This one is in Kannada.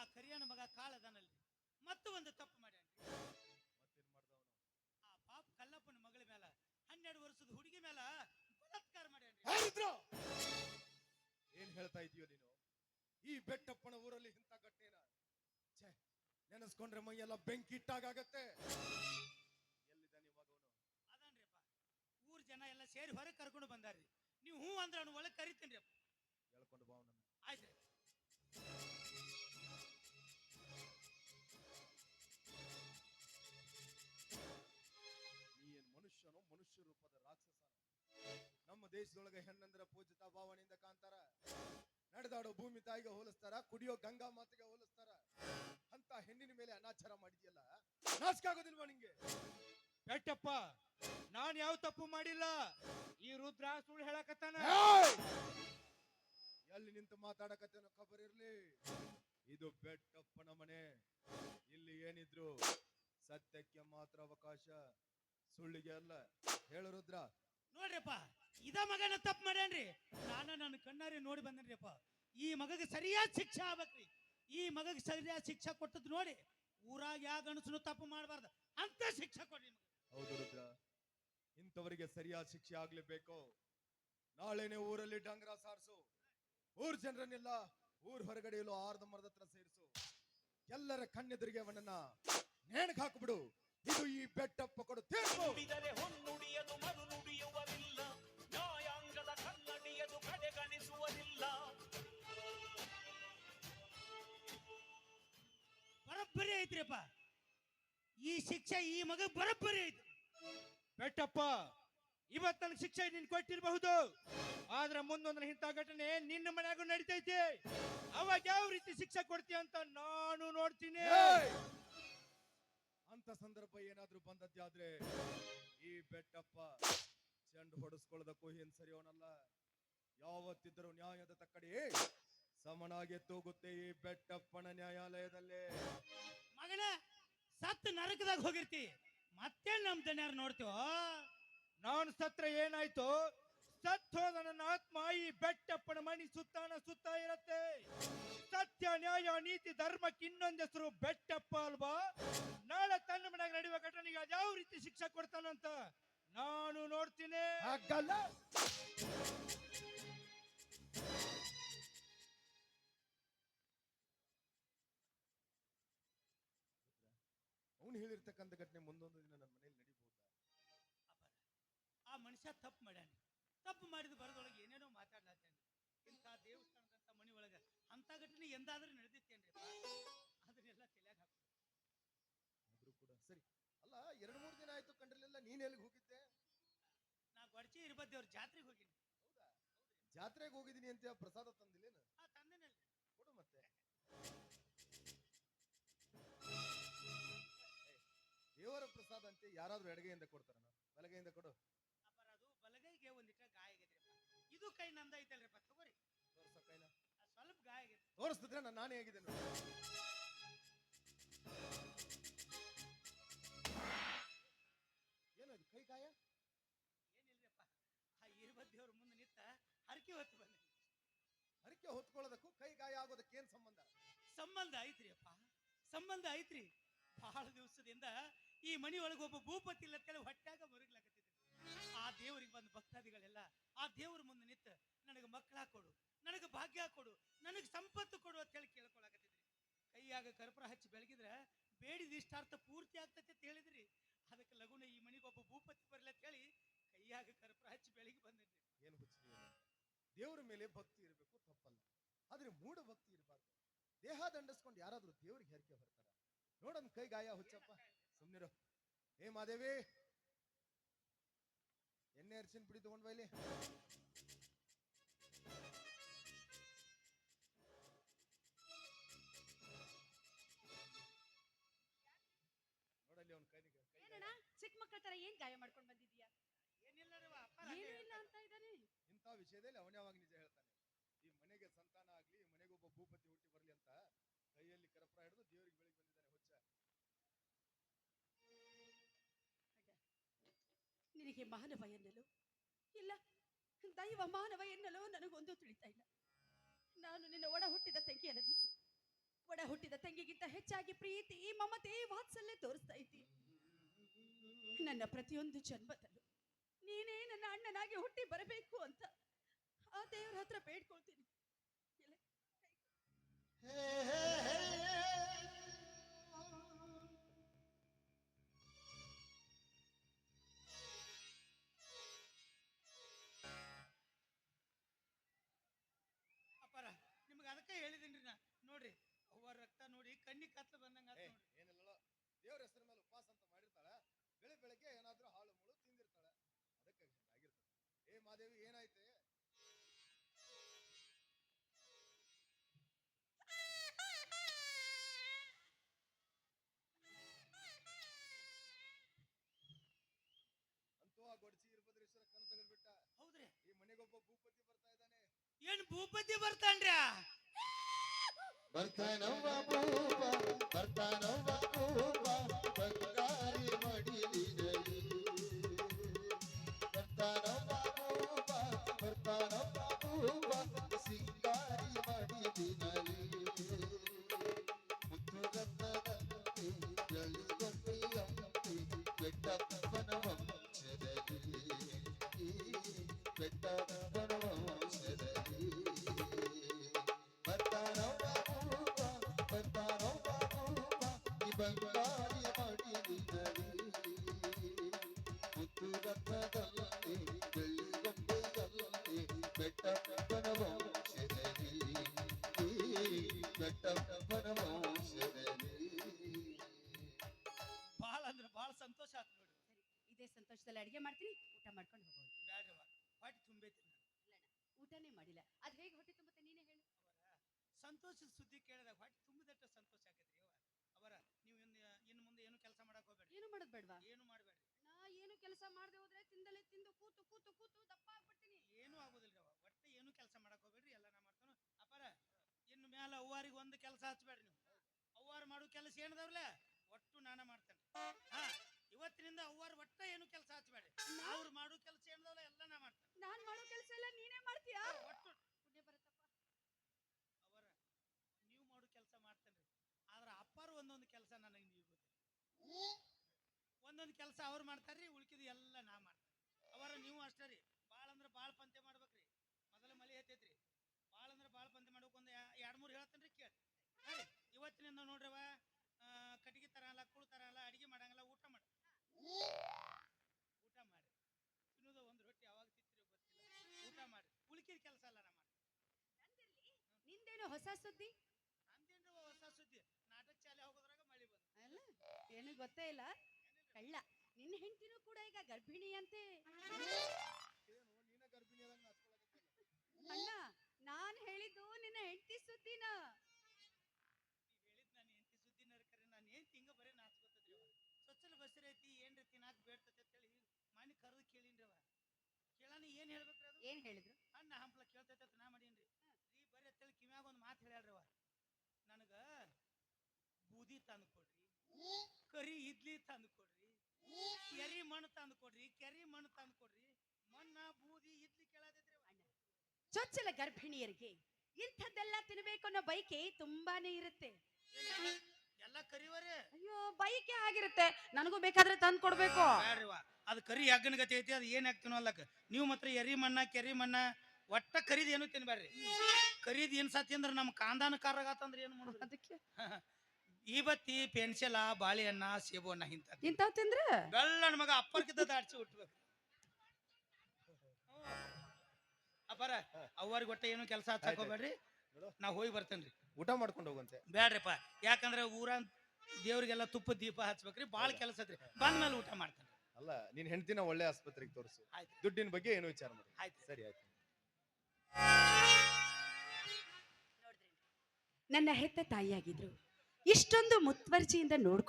ಆ ಕರಿಯನ ಮಗ ಕಾಳದನಲ್ಲಿ. ಮತ್ತು ಒಂದು ತಪ್ಪು ಮಾಡ್ಯಾನ್ರಿ ಮತ್ತೇನ್ ಮಾಡ್ದ ಆ ಪಾಪ ಕಲ್ಲಪ್ಪನ ಮಗಳ ಮೇಲ ಹನ್ನೆರಡು ವರ್ಷದ ಹುಡುಗಿ ಮೇಲ ಬಲಾತ್ಕಾರ ಮಾಡ್ಯಾನ್ರಿ ಏನ್ ಹೇಳ್ತಾ ಇದೀಯೋ ನೀನು? ಈ ಬೆಟ್ಟಪ್ಪನ ಊರಲ್ಲಿ ಇಂಥ ಘಟನೆನ? ಛೇ ನೆನೆಸ್ಕೊಂಡ್ರೆ ಮೈಯೆಲ್ಲ ಬೆಂಕಿ ಇಟ್ಟಾಗತ್ತೆ ಎಲ್ಲಿದ್ದಾನೆ ಇವಾಗ ಅವನು? ಅದಾನ್ರಿಪ್ಪ. ಊರ್ ಜನ ಎಲ್ಲ ಸೇರಿ ಹೊರಗೆ ಕರ್ಕೊಂಡು ಬಂದಾರ್ರಿ. ನೀವು ಹ್ಞೂ ಅಂದ್ರೆ ಅವ್ನು ಒಳಗೆ ಕರಿತೀನಿ ಅಪ್ಪ ದೇಶದೊಳಗೆ ಹೆಣ್ಣಂದ್ರ ಪೂಜಿತ ಭಾವನೆಯಿಂದ ಕಾಣ್ತಾರ. ನಡೆದಾಡೋ ಭೂಮಿ ತಾಯಿಗೆ ಹೋಲಿಸ್ತಾರ ಕುಡಿಯೋ ಗಂಗಾ ಮಾತೆಗೆ ಹೋಲಿಸ್ತಾರ. ಅಂತ ಹೆಣ್ಣಿನ ಮೇಲೆ ಅನಾಚಾರ ಮಾಡಿದ್ಯಲ್ಲ ನಾಚಿಕೆ ಆಗೋದಿಲ್ವಾ ನಿಂಗೆ? ಬೆಟ್ಟಪ್ಪ ನಾನ್ ಯಾವ ತಪ್ಪು ಮಾಡಿಲ್ಲ. ಈ ರುದ್ರ ಸುಳ್ಳು ಹೇಳಕತ್ತಾನ! ಎಲ್ಲಿ ನಿಂತು ಮಾತಾಡಕತ್ತೇನೋ ಖಬರ್ ಇರ್ಲಿ. ಇದು ಬೆಟ್ಟಪ್ಪನ ಮನೆ. ಇಲ್ಲಿ ಏನಿದ್ರು ಸತ್ಯಕ್ಕೆ ಮಾತ್ರ ಅವಕಾಶ. ಸುಳ್ಳಿಗೆ ಅಲ್ಲ. ಹೇಳು ರುದ್ರ. ನೋಡ್ರಿಪ್ಪ ಇದ ಮಗನ ತಪ್ಪು ಮಾಡ್ಯಾನ್ರಿ? ನಾನು ನನ್ನ ಕಣ್ಣಾರಿ ನೋಡಿ ಬಂದನ್ರಿಪ್ಪ ಈ ಮಗಗೆ ಸರಿಯಾದ ಶಿಕ್ಷೆ ಆಗ್ಬೇಕ್ರಿ. ಈ ಮಗಗೆ ಸರಿಯಾದ ಶಿಕ್ಷೆ ಕೊಟ್ಟದ್ ನೋಡಿ ಊರಾಗ ಯಾವ ಗಣಸನು ತಪ್ಪು ಮಾಡಬಾರ್ದು? ಅಂತ ಶಿಕ್ಷೆ ಕೊಡ್ರಿ ಹೌದು ರುದ್ರ. ಇಂಥವರಿಗೆ ಸರಿಯಾದ ಶಿಕ್ಷೆ ಆಗ್ಲೇಬೇಕು. ನಾಳೆನೆ ಊರಲ್ಲಿ ಡಂಗ್ರ ಸಾರಿಸು. ಊರ್ ಜನರನ್ನೆಲ್ಲ ಊರ್ ಹೊರಗಡೆ ಇಲ್ಲೋ ಆರ್ದ ಮರದ ಹತ್ರ ಸೇರಿಸು. ಎಲ್ಲರ ಕಣ್ಣೆದುರಿಗೆ ಅವನನ್ನ ನೇಣಕ್ ಹಾಕ್ಬಿಡು. ಇದು ಈ ಬೆಟ್ಟಪ್ಪ ಕೊಡು. ತೀರ್ಪು ಹೊನ್ನುಡಿಯದು ಮರು ನುಡಿಯುವುದಿಲ್ಲ ಬರೋಬ್ಬರಿ ಐತ್ರಿಪ್ಪ. ಈ ಶಿಕ್ಷೆ ಈ ಮಗ ಬರಬ್ಬರಿ ಐತ್ರಿ. ಬೆಟ್ಟಪ್ಪ ಇವತ್ತು ನನಗೆ ಶಿಕ್ಷೆ ನೀನ್ ಕೊಟ್ಟಿರಬಹುದು. ಆದ್ರೆ ಮುಂದೊಂದ್ರ ಇಂಥ ಘಟನೆ ನಿನ್ನ ಮನೆಯಾಗೂ ನಡಿತೈತಿ. ಅವಾಗ ಯಾವ ರೀತಿ ಶಿಕ್ಷೆ ಕೊಡ್ತೀಯ ಅಂತ ನಾನು ನೋಡ್ತೀನಿ. ಅಂತ ಸಂದರ್ಭ ಏನಾದ್ರೂ ಬಂದದ್ದಾದ್ರೆ ಈ ಬೆಟ್ಟಪ್ಪ ಚೆಂಡು ಹೊಡೆಸ್ಕೊಳ್ಳೋದಕ್ಕೂ ಏನ್ ಅವನಲ್ಲ ಯಾವತ್ತಿದ್ರು ನ್ಯಾಯದ ತಕ್ಕಡಿ ಸಮನಾಗಿ ತೂಗುತ್ತೆ ಈ ಬೆಟ್ಟಪ್ಪನ ನ್ಯಾಯಾಲಯದಲ್ಲಿ. ಮಗನ ಸತ್ತು ನರಕದಾಗ ಹೋಗಿರ್ತಿ. ಮತ್ತೆ ನಮ್ ದಣ್ಯಾರ ನೋಡ್ತೀವ? ನಾನು ಸತ್ರ ಏನಾಯ್ತು? ಸತ್ ಹೋದ ನನ್ನ ಆತ್ಮ ಈ ಬೆಟ್ಟಪ್ಪನ ಮಣಿ ಸುತ್ತಾನ ಸುತ್ತ ಇರತ್ತೆ. ಸತ್ಯ ನ್ಯಾಯ ನೀತಿ ಧರ್ಮಕ್ಕೆ ಇನ್ನೊಂದ್ ಹೆಸರು ಬೆಟ್ಟಪ್ಪ ಅಲ್ವಾ? ನಾಳೆ ತನ್ನ ಮನೆಯಾಗ ನಡೆಯುವ ಘಟನೆಗೆ ಯಾವ ರೀತಿ ಶಿಕ್ಷೆ ಕೊಡ್ತಾನಂತ ನಾನು ನೋಡ್ತೀನಿ. ಹಾಗಲ್ಲ. ಅವನು ಘಟನೆ ಮುಂದೊಂದು ದಿನ ನನ್ನ ಮನೇಲಿ ನಡೀಬಹುದಾ? ಅಪ್ಪರ ಆ ಮನುಷ್ಯ ತಪ್ಪು ಮಾಡ್ಯಾನ. ತಪ್ಪು ಮಾಡಿದ ಬರದೊಳಗೆ ಏನೇನೋ ಮಾತಾಡ್ಲಾತೇನ್ರಿ ಇಂಥ ದೇವಸ್ಥಾನದಂತ ಮನಿ ಒಳಗ ಅಂತ ಘಟನೆ ಎಂದಾದ್ರೂ ನಡೆದಿತ್ತೇನ್ರಿ ಅದನ್ನೆಲ್ಲ ತಲೆಯಾಗ ಹಾಕು ಆದ್ರೂ ಕೂಡ. ಸರಿ. ಅಲ್ಲ ಎರಡು ಮೂರು ದಿನ ಆಯ್ತು ಕಂಡ್ರಲಿಲ್ಲ ನೀನ್ ಎಲ್ಲಿಗೆ ಹೋಗಿದ್ದೆ? ನಾ ಗೊಡಚಿ ಇರ್ಬದ್ದೇವ್ರ ಜಾತ್ರೆಗೆ ಹೋಗಿನಿ. ಹೌದಾ? ಜಾತ್ರೆಗೆ ಹೋಗಿದ್ದೀನಿ ಅಂತ ಪ್ರಸಾದ ತಂದಿಲ್ಲೇನು? ಯಾರಾದ್ರೂ ಎಡಗೈಯಿಂದ ಕೊಡ್ತಾರನ ಬಲಗೈಯಿಂದ ಕೊಡು. ಅಪ್ಪರ ಅದು ಬಲಗೈಗೆ ಒಂದಿಟ್ಟ ಗಾಯ ಆಗೈತ್ರಿಪ್ಪ ಇದು ಕೈ ನಂದ ಐತಲ್ರಿಪ್ಪ ತಗೋರಿ. ತೋರ್ಸ ಕೈನ. ಸ್ವಲ್ಪ ಗಾಯ ಆಗೈತಿ. ತೋರಿಸ್ತಿದ್ರೆ ನಾನು ನಾನೇ ನೋಡಿ. ಏನದು ಕೈ ಗಾಯ? ಏನಿಲ್ರಿಪ್ಪ ಆ ಇರ್ಬದ್ದೇವ್ರ ಮುಂದೆ ನಿಂತ ಹರಕೆ ಹೊತ್ತು ಬಂದೆ. ಹರಕೆ ಹೊತ್ಕೊಳ್ಳೋದಕ್ಕೂ ಕೈ ಗಾಯ ಆಗೋದಕ್ಕೆ ಏನ್ ಸಂಬಂಧ? ಸಂಬಂಧ ಐತ್ರಿ ಅಪ್ಪ ಸಂಬಂಧ ಐತ್ರಿ. ಬಹಳ ದಿವಸದಿಂದ ಈ ಮನಿ ಒಳಗೆ ಒಬ್ಬ ಭೂಪತಿ ಇಲ್ಲ ಹೊಟ್ಟೆಗ ಮರುಗ್ಲಾಕತ್ತಿದ್ರಿ ಆ ದೇವರಿಗೆ ಬಂದ ಭಕ್ತಾದಿಗಳೆಲ್ಲ, ಆ ದೇವ್ರ ಮುಂದೆ ನಿಂತ ನನಗೆ ಮಕ್ಕಳ ಕೊಡು, ನನಗೆ ಭಾಗ್ಯ ಕೊಡು, ನನಗೆ ಸಂಪತ್ತು ಕೊಡು ಅಂತ ಹೇಳಿ ಕೇಳ್ಕೊಳಕತ್ತಿದ್ರಿ. ಕೈಯಾಗ ಕರ್ಪುರ ಹಚ್ಚಿ ಬೆಳಗಿದ್ರೆ ಬೇಡಿದ ಇಷ್ಟಾರ್ಥ ಪೂರ್ತಿ ಆಗ್ತೈತೆ ಅಂತ ಹೇಳಿದ್ರಿ. ಅದಕ್ಕೆ ಲಗುನ ಈ ಮನಿಗೆ ಒಬ್ಬ ಭೂಪತಿ ಬರ್ಲಿ ಅಂತ ಹೇಳಿ ಕೈಯಾಗ ಕರ್ಪುರ ಹಚ್ಚಿ ಬೆಳಗ್ಗೆ ಬಂದಿದ್ರಿ ಏನು ದೇವ್ರ ದೇವರ ಮೇಲೆ ಭಕ್ತಿ ಇರಬೇಕು, ತಪ್ಪಲ್ಲ. ಆದ್ರೆ ಮೂಢ ಭಕ್ತಿ ಇರಬಾರ್ದು. ದೇಹ ದಂಡಿಸ್ಕೊಂಡು ಯಾರಾದ್ರೂ ದೇವ್ರಿಗೆ ಹೆರಿಕೆ ಬರ್ತಾರ? ನೋಡನ್ ಕೈ ಗಾಯ ಹುಚ್ಚಪ್ಪ. ಸುಮ್ನಿರು. ಏ ಮಾದೇವಿ. ಎಣ್ಣೆ ಅರ್ಚಿನ ಪುಡಿ ತಗೊಂಡ್ ಬೈಲಿ ನೋಡಲ್ಲಿ ಅವ್ನ ಕೈನಿಗೆ ಕೈ ಏನಣ್ಣ ಚಿಕ್ಕ ಮಕ್ಕಳ ತರ ಏನ್ ಗಾಯ ಮಾಡ್ಕೊಂಡ್ ಬಂದಿದ್ಯಾ ಏನಿಲ್ಲ ರೀ ಅಪ್ಪ ಏನೂ ಇಲ್ಲ ಅಂತ ಇದ್ದಾನೆ ಇಂಥ ವಿಷಯದಲ್ಲಿ ಅವನೇ ಅವಾಗ ನಿಜ ಹೇಳ್ತಾನೆ. ಈ ಮನೆಗೆ ಸಂತಾನ ಆಗ್ಲಿ ಈ ಮನೆಗೆ ಒಬ್ಬ ಭೂಪತಿ ಹುಟ್ಟಿ ಬರ್ಲಿ ಅಂತ ಕೈಯಲ್ಲಿ ಕರಪುರ ಹಿಡಿದು ದೇವರಿಗೆ ಬೆಳಿಗ್ಗೆ ಹುಚ್ಚ ಮಾನವ ಎನ್ನಲು? ಇಲ್ಲ ದೈವ ಮಾನವ ಎನ್ನಲು ನನಗೊಂದು ತಿಳಿತಾ ಇಲ್ಲ. ನಾನು ನಿನ್ನ ಒಡ ಹುಟ್ಟಿದ ತಂಗಿ ಒಡ ಹುಟ್ಟಿದ ತಂಗಿಗಿಂತ ಹೆಚ್ಚಾಗಿ ಪ್ರೀತಿ ಮಮತೆ ವಾತ್ಸಲ್ಯ ತೋರಿಸ್ತಾ ಇದ್ದಿ ನನ್ನ ಪ್ರತಿಯೊಂದು ಜನ್ಮದಲ್ಲೂ ನೀನೇ ನನ್ನ ಅಣ್ಣನಾಗಿ ಹುಟ್ಟಿ ಬರಬೇಕು ಅಂತ ಆ ದೇವರ ಹತ್ರ ಬೇಡ್ಕೊಳ್ತೀನಿ. ಎಲೆ, ಏನ್ ಭೂಪತಿ ಬರ್ತಾನ್ರಿ ಬರ್ತಾನವ್ವ ಭೂಪ ಬರ್ತಾನವ್ವ ಭೂಪ, ಬಂಗಾರಿ ಮಡಿಲಿನಲ್ಲಿ. ಬರ್ತಾನವ್ವ ಭೂಪ ಬರ್ತಾನವ್ವ ಭೂಪ, ಸಿಂಗಾರಿ ಮಡಿಲಿನಲ್ಲಿ. ಬಂಗಾರಿ ಮುತ್ತು ರತ್ನದಲ್ಲಿ ಬೆಳ್ಳಿಗೊಂಬೆಯಲ್ಲಿ ಬೆಟ್ಟ ಬಾಳ ಅಂದ್ರ ಬಹಳ ಸಂತೋಷ ಆಯ್ತು ನೋಡಿ. ಸರಿ ಇದೇ ಸಂತೋಷದಲ್ಲಿ ಅಡಿಗೆ ಮಾಡ್ತೀನಿ ಊಟ ಮಾಡ್ಕೊಂಡು ಹೋಗೋಣ. ಬ್ಯಾಡ್ರವ್ವ ಹೊಟ್ಟೆ ತುಂಬೈತಿ ನಾನು. ಇಲ್ಲಣ್ಣ ಊಟನೇ ಮಾಡಿಲ್ಲ. ಅದ್ ಹೇಗೆ ಹೊಟ್ಟೆ ತುಂಬುತ್ತೆ ನೀನೇ ಹೇಳು. ಸಂತೋಷದ ಸುದ್ದಿ ಕೇಳಿದಾಗ ಹೊಟ್ಟೆ ತುಂಬಿದಟ್ಟ ಸಂತೋಷ ಆಕೈತ್ರಿ ಅವ್ವ ಅವರ ನೀವು ಇನ್ನು ಇನ್ನು ಮುಂದೆ ಏನು ಕೆಲಸ ಮಾಡಕ್ ಹೋಗ್ಬೇಡ್ರಿ ಏನು ಮಾಡಬೇಡ್ರಿ? ನಾ ಏನು ಕೆಲಸ ಮಾಡದೆ ಹೋದ್ರೆ ತಿಂದಲೇ ತಿಂದು ಕೂತು ಕೂತು ಕೂತು ದಪ್ಪ ಆಗ್ಬಿಡ್ತೀನಿ ಏನು ಆಗೋದಿಲ್ರಿ ಅವ ಒಟ್ಟ ಏನು ಕೆಲಸ ಮಾಡಕ್ ಹೋಗ್ಬೇಡ್ರಿ ಎಲ್ಲ ನಾ ಮಾಡ್ತಾನ. ಅಪ್ಪಾರ ಇನ್ನು ಮ್ಯಾಲ ಅವ್ವಾರಿಗೆ ಒಂದು ಕೆಲಸ ಹಚ್ಬೇಡ್ರಿ ನೀವು. ಅವ್ವಾರ ಮಾಡೋ ಕೆಲಸ ಏನದವ್ರಲ್ಲ ಒಟ್ಟು ನಾನ ಮಾಡ್ತೇನೆ. ಹಾ ಇವತ್ತಿನಿಂದ ಅವ್ವಾರ ಒಟ್ಟ ಏನು ಕೆಲಸ ಹಚ್ಬೇಡ್ರಿ. ಅವ್ರು ಮಾಡೋ ಕೆಲಸ ಏನದವಲ್ಲ ಎಲ್ಲ ನಾ ಮಾಡ್ತೇನೆ ನಾನ್ ಮಾಡೋ ಕೆಲಸ ಎಲ್ಲ ನೀನೇ ಮಾಡ್ತೀಯಾ ಒಟ್ಟು ಪುಣ್ಯ ಬರುತ್ತಪ್ಪ ಅವರ ನೀವು ಮಾಡೋ ಕೆಲಸ ಮಾಡ್ತೇನ್ರಿ ಆದ್ರ ಅಪ್ಪಾರು ಒಂದೊಂದು ಕೆಲಸ ನನಗೆ ನೀವು ಗೊತ್ತಿಲ್ಲ ಒಂದೊಂದು ಕೆಲಸ ಅವ್ರು ಮಾಡ್ತಾರ್ರಿ ಉಳ್ಕಿದ ಎಲ್ಲ ನಾ ಮಾಡ್ತಾರೆ ಅವರ ನೀವು ಅಷ್ಟೇ ರೀ. ಭಾಳ ಅಂದ್ರೆ ಭಾಳ ಪಂತೆ ಮಾಡ್ಬೇಕ್ರಿ. ಮೊದಲ ಮಳೆ ಹತ್ತೈತ್ರಿ. ಭಾಳ ಅಂದ್ರೆ ಭಾಳ ಪಂತೆ ಮಾಡ್ಬೇಕು. ಒಂದು ಎರಡು ಮೂರು ಹೇಳ್ತೇನ್ರಿ ಕೇಳಿ. ಇವತ್ತಿನಿಂದ ನೋಡ್ರವ ಕಟ್ಟಿಗೆ ತರಲ್ಲ ಕುಳು ತರಲ್ಲ ಅಡಿಗೆ ಮಾಡಂಗಲ್ಲ ಊಟ ಮಾಡಿ. ಊಟ ಮಾಡಿ ತಿನ್ನೋದು ಒಂದು ರೊಟ್ಟಿ ಯಾವಾಗ ತಿಂತೀರಿ ಗೊತ್ತಿಲ್ಲ. ಊಟ ಮಾಡಿ ಉಳ್ಕಿದ ಕೆಲಸ ಅಲ್ಲ ನಾ ಮಾಡ್ತೀನಿ. ನಿಂದೇನು ಹೊಸ ಸುದ್ದಿ? ನಂದೇನ್ರಿ ಹೊಸ ಸುದ್ದಿ? ನಾಟಕ ಶಾಲೆ ಹೋಗೋದ್ರಾಗ ಮಳಿ ಅಲ್ಲ ಏನು ಗೊತ್ತೇ ಇಲ್ಲ. ಕಳ್ಳ ನಿನ್ನ ಹೆಂಡತಿನೂ ಕೂಡ ಈಗ ಗರ್ಭಿಣಿ ಅಂತೆ ಏನು ನೀನ ಹೇಳಿದ್ದು ನಿನ್ನ ಹೆಂಡತಿ ಸುದ್ದಿನ. ಹೇಳಿದ್ ನಾನು ಹೆಂಡತಿ ಸುದ್ದಿನ ಕರೆ ನಾನು ಏನ್ ತಿಂಗ ಬರೀ ನಾಚ್ಕೊತದ್ರಿ ಅವ. ಸ್ವಚ್ಛಲ ಬಸ್ರಿ ಐತಿ ಏನ್ರಿ ತಿನ್ನಾಕ್ ಅಂತ ಹೇಳಿ ಮನೆ ಕರೆದು ಕೇಳಿನ್ರಿ ಅವ. ಕೇಳಾನ ಏನ್ ಹೇಳ್ಬೇಕ್ರಿ ಅದು? ಏನ್ ಹೇಳಿದ್ರು? ಅಣ್ಣ ಹಂಪ್ಲ ಕೇಳ್ತೈತೆ ನಾ ಮಾಡೀನ್ರಿ. ರೀ ಬರೀ ಅಂತೇಳಿ ಕಿವ್ಯಾಗ ಒಂದ್ ಮಾತು ಹೇಳ್ಯಾಳ್ರಿ ಅವ. ನನಗ ಬೂದಿ ತಂದು ಕೊಡ್ರಿ ಕರಿ ಇಡ್ಲಿ ತಂದು ಕೊಡ್ರಿ ಕೆರಿ ಮಣ್ಣು ತಂದು ಕೊಡ್ರಿ ಕೆರಿ ಮಣ್ಣು ತಂದು ಕೊಡ್ರಿ. ಮಣ್ಣ ಬೂದಿ ಕೇಳತೈತ್ರಿ ಅಣ್ಣ. ಚೊಚ್ಚಲ ಗರ್ಭಿಣಿಯರಿಗೆ ಇಂಥದ್ದೆಲ್ಲ ತಿನ್ಬೇಕು ಅನ್ನೋ ಬೈಕೆ ತುಂಬಾನೇ ಇರುತ್ತೆ. ಎಲ್ಲ ಕರಿವರೇ. ಅಯ್ಯೋ ಬೈಕೆ ಆಗಿರುತ್ತೆ. ನನಗೂ ಬೇಕಾದ್ರೆ ತಂದು ಕೊಡ್ಬೇಕು. ಬ್ಯಾಡ್ರಿವ ಅದು ಕರಿ ಯಗ್ಗನ ಗತಿ ಐತಿ ಅದು ಏನ್ ಹಾಕ್ತೀನೋ ಅಲ್ಲಕ ನೀವು ಮಾತ್ರ ಎರಿ ಮಣ್ಣ ಕೆರಿ ಮಣ್ಣ ಒಟ್ಟ ಕರಿದ್ ಏನು ತಿನ್ಬೇಡ್ರಿ ಕರಿದ್ ಏನ್ ಸತಿ ಅಂದ್ರೆ ನಮ್ಮ ಕಾಂದಾನ ಕಾರಾಗತ್ತಂದ್ರೆ ಏನು ಮಾಡೋದು? ಅದಕ್ಕೆ. ಈ ಬತ್ತಿ ಪೆನ್ಸಿಲ ಬಾಳೆಹಣ್ಣ ಸೇಬು ಅಣ್ಣ ಇಂತ ಇಂಥ ತಿಂದ್ರ ಬೆಳ್ಳನ ಮಗ ಅಪ್ಪರ್ಕಿದ್ದ ದಾಡ್ಸಿ ಹುಟ್ಬೇಕು. ಅಪ್ಪಾರ ಅವ್ರಿಗೆ ಒಟ್ಟ ಏನು ಕೆಲಸ ಹಚ್ಚಕ್ ಹೋಗ್ಬೇಡ್ರಿ ನಾ ಹೋಗಿ ಬರ್ತೇನ್ರಿ. ಊಟ ಮಾಡ್ಕೊಂಡು ಹೋಗಂತೆ ಬೇಡ್ರಿಪ್ಪ ಯಾಕಂದ್ರೆ ಊರ ದೇವ್ರಿಗೆಲ್ಲ ತುಪ್ಪ ದೀಪ ಹಚ್ಬೇಕ್ರಿ. ಬಾಳ ಕೆಲಸ ಐತ್ರಿ ಬಂದ ಮೇಲೆ ಊಟ ಮಾಡ್ತೇನೆ ಅಲ್ಲ ನೀನ್ ಹೆಂಡತಿನ ಒಳ್ಳೆ ಆಸ್ಪತ್ರೆಗೆ ತೋರಿಸು. ಆಯ್ತು. ದುಡ್ಡಿನ ಬಗ್ಗೆ ಏನು ವಿಚಾರ ಮಾಡಿ. ಆಯ್ತು. ಸರಿ ಆಯ್ತು. ನನ್ನ ಹೆತ್ತ ತಾಯಿಯಾಗಿದ್ರು. ಇಷ್ಟೊಂದು ಮುತ್ವರ್ಜಿಯಿಂದ ನೋಡ್ಕೊ